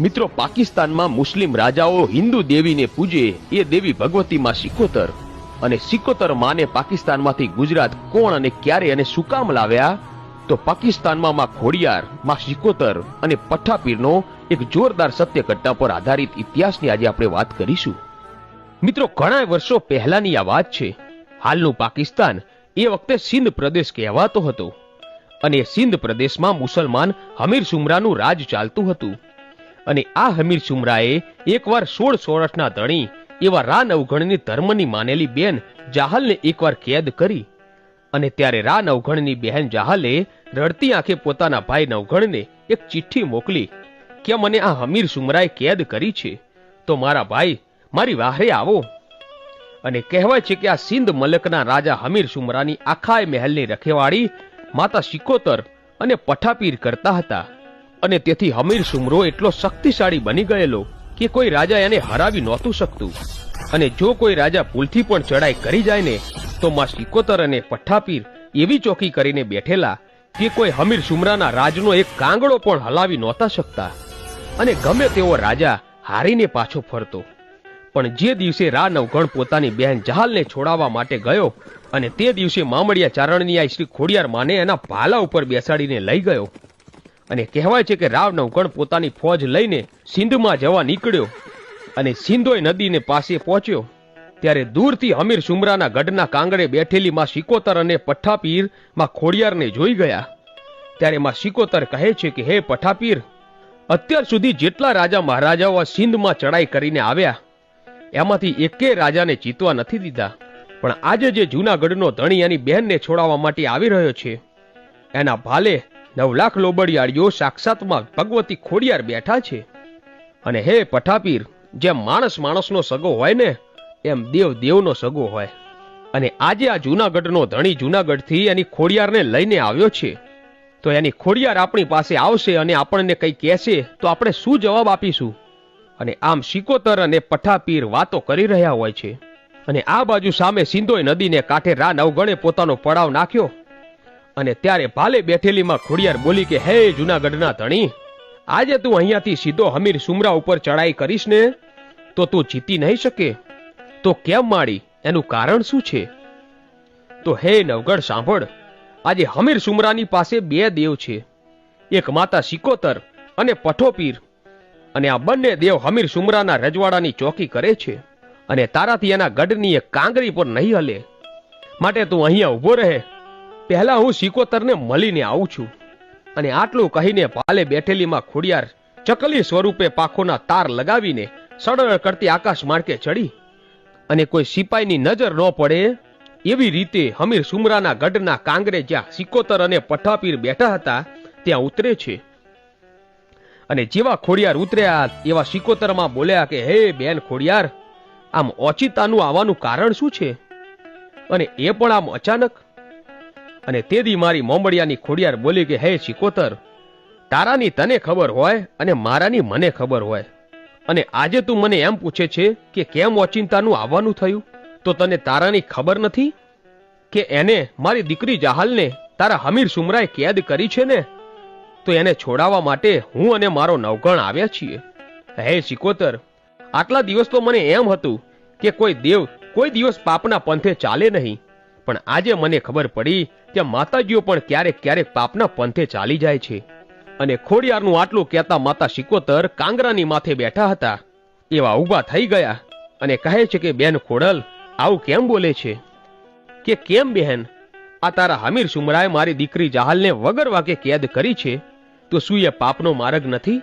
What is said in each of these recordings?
મિત્રો, પાકિસ્તાનમાં મુસ્લિમ રાજાઓ હિન્દુ દેવીને પૂજે એ દેવી ભગવતીમાં સિકોતર. અને સિકોતર માને પાકિસ્તાનમાંથી ગુજરાત કોણ અને ક્યારે અને શું કામ લાવ્યા? તો પાકિસ્તાનમાં માં ખોડિયાર, માં સિકોતર અને પઠ્ઠાપીરનો એક જોરદાર સત્ય ઘટના પર આધારિત ઇતિહાસની આજે આપણે વાત કરીશું. મિત્રો, ઘણા વર્ષો પહેલાની આ વાત છે. હાલનું પાકિસ્તાન એ વખતે સિંધ પ્રદેશ કહેવાતો હતો. અને સિંધ પ્રદેશમાં મુસલમાન હમીર સુમરાનું રાજ ચાલતું હતું. અને આ હમીર સુમરાએ એકવાર સોળ સોરઠના ધણી એવા રાન અવગણની ધર્મની માનેલી બેન જાહલને એકવાર કેદ કરી અને ત્યારે રાન અવગણની બહેન જાહલે રડતી આંખે પોતાના ભાઈ નવઘણને એક ચિઠ્ઠી મોકલી કે મને આ હમીર સુમરાએ કેદ કરી છે, તો મારા ભાઈ, મારી વાહરે આવો. અને કહેવાય છે કે આ સિંધ મલકના રાજા હમીર સુમરાની આખાય મહેલની રખેવાળી માતા શિકોતર અને પઠાપીર કરતા હતા. અને તેથી હમીર સુમરો એટલો શક્તિશાળી બની ગયેલો કે કોઈ રાજા એને હરાવી નહોતું શકતું. અને જો કોઈ રાજા ભૂલથી પણ ચડાઈ કરી જાય ને, તો માં સિકોતર અને પઠ્ઠાપીર એવી ચોકી કરીને બેઠેલા કે કોઈ હમીર સુમરાના રાજનો એક કાંગડો પણ હલાવી નહોતા શકતા. અને ગમે તેવો રાજા હારીને પાછો ફરતો. પણ જે દિવસે રા નવગણ પોતાની બહેન જહાલને છોડાવવા માટે ગયો અને તે દિવસે મામડિયા ચારણની આ શ્રી ખોડિયાર માને એના ભાલા ઉપર બેસાડીને લઈ ગયો અને કહેવાય છે કે રાવ નવગણ પોતાની ફોજ લઈને સિંધમાં જવા નીકળ્યો અને સિંધોય નદીને પાસે પહોંચ્યો. ત્યારે દૂરથી હમીર સુમરાના ગઢના કાંગડે બેઠેલી માં શિકોતર અને પઠ્ઠાપીરમાં ખોડિયારને જોઈ ગયા. ત્યારે માં શિકોતર કહે છે કે, હે પઠ્ઠાપીર અત્યાર સુધી જેટલા રાજા મહારાજાઓ સિંધમાં ચડાઈ કરીને આવ્યા, એમાંથી એકે રાજાને જીતવા નથી દીધા. પણ આજે જે જૂનાગઢનો ધણી એની બહેનને છોડાવવા માટે આવી રહ્યો છે, એના ભાલે નવ લાખ લોબડિયાળીઓ સાક્ષાતમાં ભગવતી ખોડિયાર બેઠા છે. અને હે પઠાપીર, જેમ માણસ માણસનો સગો હોય ને, એમ દેવ દેવનો સગો હોય. અને આજે આ જૂનાગઢનો ધણી જૂનાગઢથી એની ખોડિયારને લઈને આવ્યો છે. તો એની ખોડિયાર આપણી પાસે આવશે અને આપણને કંઈ કહેશે, તો આપણે શું જવાબ આપીશું? અને આમ શિકોતર અને પઠાપીર વાતો કરી રહ્યા હોય છે. અને આ બાજુ સામે સિંધોય નદીને કાંઠે રા નવગણે પોતાનો પડાવ નાખ્યો. અને ત્યારે ભાલે બેઠેલીમાં ખોડિયાર બોલી કે, હે જુનાગઢના ધણી, આજે તું અહીંયાથી સીધો હમીર સુમરા ઉપર ચડાઈ કરીશ ને? તો તું જીતી નહીં શકે? તો કેમ માડી એનું કારણ શું છે? તો હે નવગઢ, સાંભળ. આજે હમીર સુમરાની પાસે બે દેવ છે. એક માતા સિકોતર અને પઠોપીર. અને આ બંને દેવ હમીર સુમરાના રજવાડાની ચોકી કરે છે. અને તારાથી એના ગઢની એક કાંગરી પર નહીં હલે. માટે તું અહીંયા ઊભો રહે. પહેલા હું સિકોતરને મળીને આવું છું અને આટલું કહીને ભાલે બેઠેલીમાં ખોડિયાર ચકલી સ્વરૂપે પાખોના તાર લગાવીને સડળ કરતી આકાશ માર્કે ચડી. અને કોઈ સિપાઈની નજર ન પડે એવી રીતે હમીર સુમરાના ગઢના કાંગરે જ્યાં સિકોતર અને પઠાપીર બેઠા હતા, ત્યાં ઉતરે છે. અને જેવા ખોડિયાર ઉતર્યા, એવા સિકોતરમાં બોલ્યા કે, હે બેન ખોડિયાર, આમ ઓચિતાનું આવવાનું કારણ શું છે? અને એ પણ આમ અચાનક અને તેદી મારી મોમડિયાની ખોડિયાર બોલી કે, હે ચિકોતર તારાની તને ખબર હોય અને મારાની મને ખબર હોય. અને આજે તું મને એમ પૂછે છે કે કેમ ઓચિંતાનું આવવાનું થયું? તો તને તારાની ખબર નથી? કે એને મારી દીકરી જાહલને તારા હમીર સુમરાએ કેદ કરી છે ને? તો એને છોડાવવા માટે હું અને મારો નવગણ આવ્યા છીએ. હે સિકોતર આટલા દિવસ તો મને એમ હતું કે કોઈ દેવ કોઈ દિવસ પાપના પંથે ચાલે નહીં. પણ આજે મને ખબર પડી કે માતાજીઓ પણ ક્યારેક ક્યારેક પાપના પંથે ચાલી જાય છે. અને ખોડિયારનું આટલું કહેતા માતા શિકોતર કાંગરાની માથે બેઠા હતા. એવા ઊભા થઈ ગયા અને કહે છે કે, બેન ખોડલ, આવું કેમ બોલે છે? કે કેમ બહેન આ તારા હમીર સુમરાએ મારી દીકરી જહાલને વગર વાકે કેદ કરી છે. તો શું એ પાપનો માર્ગ નથી?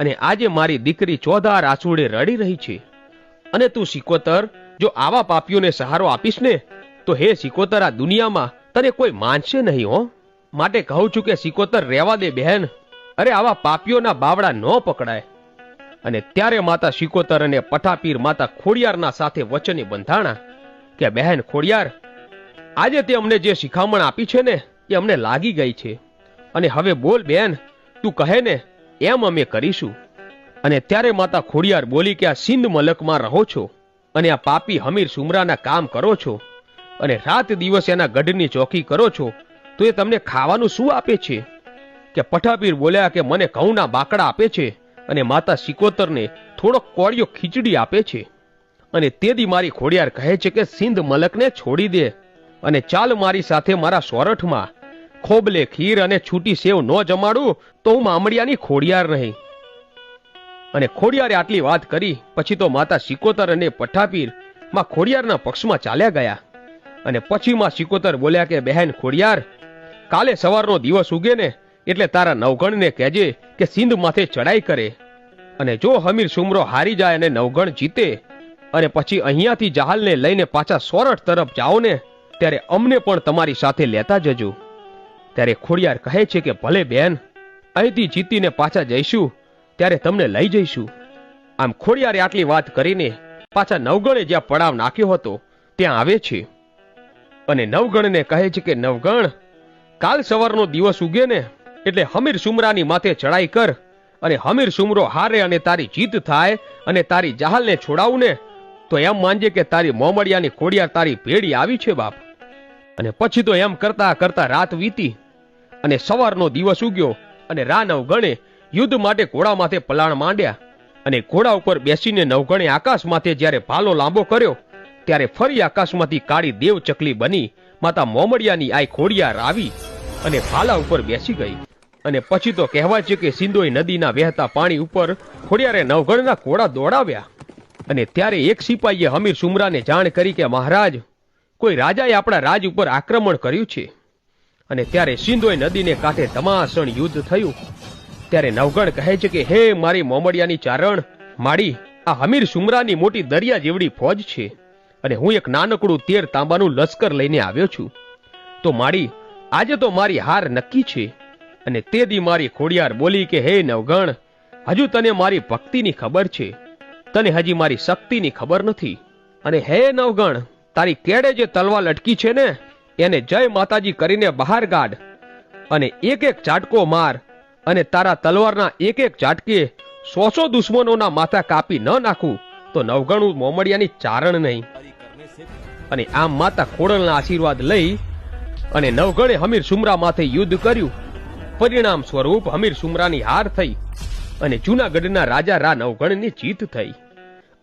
અને આજે મારી દીકરી ચોધાર આંસુડે રડી રહી છે. અને તું સિકોતર, જો આવા પાપીઓને સહારો આપીશ ને તો હે સિકોતર આ દુનિયામાં તને કોઈ માનશે નહીં, હો? માટે કહું છું કે સિકોતર રહેવા દે, બહેન. અરે આવા પાપીઓના બાવડા ન પકડાય. અને ત્યારે માતા શિકોતર અને પઠાપીર માતા ખોડિયારના સાથે વચને બંધાણા કે, બહેન ખોડિયાર, આજે તે અમને જે શિખામણ આપી છે ને, એ અમને લાગી ગઈ છે. અને હવે બોલ બેન તું કહે ને, એમ અમે કરીશું. અને ત્યારે માતા ખોડિયાર બોલી કે, આ સિંધ મલકમાં રહો છો અને આ પાપી હમીર સુમરાના કામ કરો છો. અને રાત દિવસ એના ગઢની ચોકી કરો છો, તો એ તમને ખાવાનું શું આપે છે? કે પઠાપીર બોલ્યા કે મને ઘઉંના બાકડા આપે છે અને માતા સિકોતરને થોડો કોળિયો ખીચડી આપે છે. અને તેદી મારી ખોડિયાર કહે છે કે સિંધ મલકને છોડી દે અને ચાલ મારી સાથે મારા સોરઠમાં. ખોબલે ખીર અને છૂટી સેવ ન જમાડું, તો હું મામડિયાની ખોડિયાર નહીં અને ખોડિયારે આટલી વાત કરી, પછી તો માતા સિકોતર અને પઠાપીરમાં ખોડિયારના પક્ષમાં ચાલ્યા ગયા. અને પછીમાં સિકોતર બોલ્યા કે, બહેન ખોડિયાર, કાલે સવારનો દિવસ ઉગે ને એટલે તારા નવગણને કહેજે કે સિંધ માથે ચડાઈ કરે. અને જો હમીર સુમરો હારી જાય અને નવગણ જીતે અને પછી અહીંયાથી જહાલને લઈને પાછા સોરઠ તરફ જાઓ ને, ત્યારે અમને પણ તમારી સાથે લેતા જજો. ત્યારે ખોડિયાર કહે છે કે, ભલે બેન અહીંથી જીતીને પાછા જઈશું, ત્યારે તમને લઈ જઈશું. આમ ખોડિયારે આટલી વાત કરીને પાછા નવગણે જ્યાં પડાવ નાખ્યો હતો, ત્યાં આવે છે. અને નવગણને કહે છે કે, નવગણ, કાલ સવારનો દિવસ ઉગે ને એટલે હમીર સુમરાની માથે ચડાઈ કર અને હમીર સુમરો હારે અને તારી જીત થાય અને તારી જહાલને છોડાવું ને, તો એમ માનજે કે તારી મોમડિયાની ખોડિયાર તારી ભેડી આવી છે, બાપ. અને પછી તો એમ કરતા કરતા રાત વીતી અને સવારનો દિવસ ઉગ્યો અને રા નવગણે યુદ્ધ માટે ઘોડા માથે પલાણ માંડ્યા અને ઘોડા ઉપર બેસીને નવગણે આકાશ માથે જ્યારે ભાલો લાંબો કર્યો ત્યારે ફરી આકાશમાંથી કાળી દેવ ચકલી બની, માતા મોમડિયાની આઈ ખોડિયાર આવી અને ભાલા ઉપર બેસી ગઈ. અને પછી તો કહેવાય છે કે સિંધોઈ નદીના વહેતા પાણી ઉપર ખોડિયારે નવગણના ઘોડા દોડાવ્યા. અને ત્યારે એક સિપાહીએ હમીર સુમરાને જાણ કરી કે, મહારાજ, કોઈ રાજાએ આપણા રાજ ઉપર આક્રમણ કર્યું છે. અને ત્યારે સિંધોઈ નદીને કાંઠે ધમાસણ યુદ્ધ થયું. ત્યારે નવગણ કહે છે કે, હે મારી મોમડિયાની ચારણ, માડી, આ હમીર સુમરાની મોટી દરિયા જેવડી ફોજ છે. અને હું એક નાનકડું તેર તાંબાનું લશ્કર લઈને આવ્યો છું. તો માડી આજે તો મારી હાર નક્કી છે. અને તે દી મારી ખોડિયાર બોલી કે, હે નવગણ, હજુ તને મારી ભક્તિની ખબર છે. તને હજી મારી શક્તિની ખબર નથી. અને હે નવગણ, તારી કેડે જે તલવા લટકી છે ને, એને જય માતાજી કરીને બહાર કાઢ અને એક એક ચાટકો માર. અને તારા તલવારના એક એક ચાટકે સો સો દુશ્મનોના માથા કાપી ન નાખું. તો નવગણું મોમડિયાની ચારણ નહીં. અને આમ માતા ખોડલના આશીર્વાદ લઈ અને નવગણે હમીર સુમરા માથે યુદ્ધ કર્યું. પરિણામ સ્વરૂપ હમીર સુમરાની હાર થઈ અને જૂનાગઢના રાજા રા નવગણની જીત થઈ.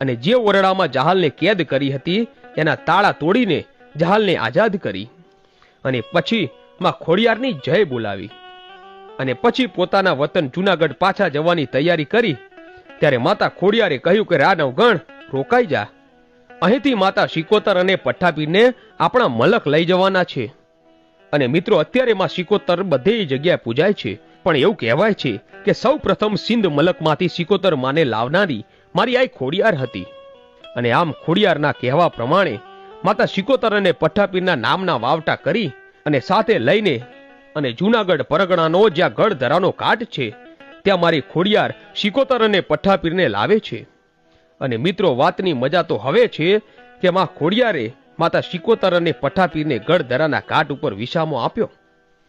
અને જે ઓરડામાં જહાલને કેદ કરી હતી, એના તાળા તોડીને જહાલને આઝાદ કરી. અને પછી માં ખોડિયારની જય બોલાવી. અને પછી પોતાના વતન જૂનાગઢ પાછા જવાની તૈયારી કરી. ત્યારે માતા ખોડિયારે કહ્યું કે, રા નવગણ, રોકાઈ જા. અહીંથી માતા શિકોતર અને પઠ્ઠાપીરને આપણા મલક લઈ જવાના છે. અને મિત્રો, અત્યારે માં શિકોતર બધે જગ્યાએ પૂજાય છે. પણ એવું કહેવાય છે કે સૌ પ્રથમ સિંધ મલકમાંથી શિકોતર માને લાવનારી મારી આ ખોડિયાર હતી. અને આમ ખોડિયારના કહેવા પ્રમાણે માતા શિકોતર અને પઠ્ઠાપીરના નામના વાવટા કરી અને સાથે લઈને અને જૂનાગઢ પરગણાનો જ્યાં ગઢ ધરાનો કાટ છે, ત્યાં મારી ખોડિયાર શિકોતર અને પઠ્ઠાપીરને લાવે છે. અને મિત્રો, વાતની મજા તો હવે છે કે માં ખોડિયારે માતા શિકોતર અને પઠાપીરને ગઢ ઘાટ ઉપર વિસામો આપ્યો.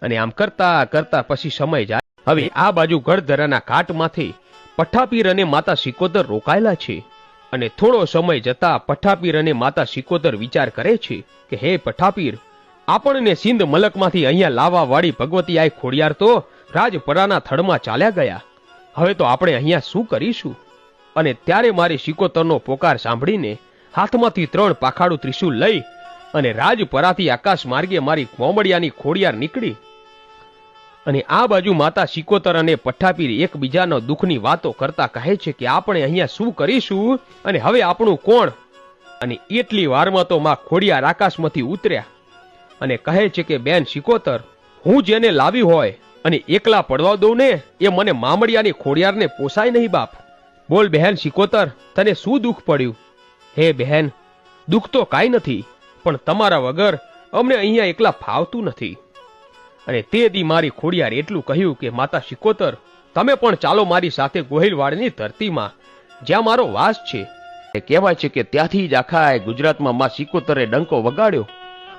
અને આમ કરતા કરતા પછી સમય જાય. હવે આ બાજુ ગઢધરાના ઘાટમાંથી પઠાપીર અને માતા શિકોતર રોકાયેલા છે. અને થોડો સમય જતા પઠાપીર અને માતા શિકોતર વિચાર કરે છે કે, હે પઠાપીર, આપણને સિંધ મલકમાંથી અહીંયા લાવવા વાળી ભગવતી આઈ ખોડિયાર તો રાજપરાના થડમાં ચાલ્યા ગયા. હવે તો આપણે અહીંયા શું કરીશું? અને ત્યારે મારી શિકોતરનો પોકાર સાંભળીને હાથમાંથી ત્રણ પાખાડું ત્રિશુલ લઈ અને રાજપરાથી આકાશ માર્ગે મારી કોમડિયાની ખોડિયાર નીકળી. અને આ બાજુ માતા શિકોતર અને પઠ્ઠાપીર એકબીજાનો દુઃખની વાતો કરતા કહે છે કે આપણે અહીંયા શું કરીશું અને હવે આપણું કોણ? અને એટલી વારમાં તો માં ખોડિયાર આકાશમાંથી ઉતર્યા અને કહે છે કે, બેન શિકોતર હું જેને લાવી હોય અને એકલા પડવા દઉં ને, એ મને મામડિયાની ખોડિયારને પોસાય નહીં બાપ. બોલ બહેન શિકોતર, તને શું દુઃખ પડ્યું? હે બહેન, દુઃખ તો કાંઈ નથી, પણ તમારા વગર અમને અહીંયા એકલા ફાવતું નથી. અને તે દી મારી ખોડિયાર એટલું કહ્યું કે, માતા શિકોતર, તમે પણ ચાલો મારી સાથે ગોહિલવાડની ધરતીમાં, જ્યાં મારો વાસ છે. કહેવાય છે કે ત્યાંથી જ આખા ગુજરાતમાં માં શિકોતરે ડંકો વગાડ્યો.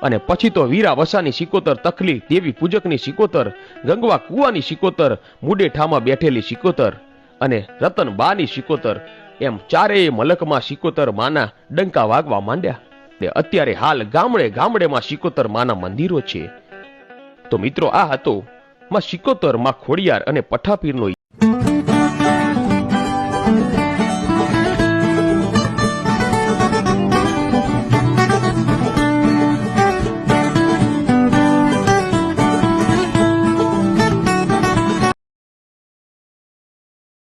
અને પછી તો વીરા વસાની શિકોતર તકલી દેવી પૂજકની શિકોતર, ગંગવા કુવાની શિકોતર, મુડેઠામાં બેઠેલી શિકોતર અને રતન બાની શિકોતર એમ ચારેય મલકમાં શિકોતર માના ડંકા વાગવા માંડ્યા. ને અત્યારે હાલ ગામડે ગામડેમાં શિકોતર માના મંદિરો છે. તો મિત્રો આ હતો માં શિકોતરમાં ખોડિયાર અને પઠાપીરનો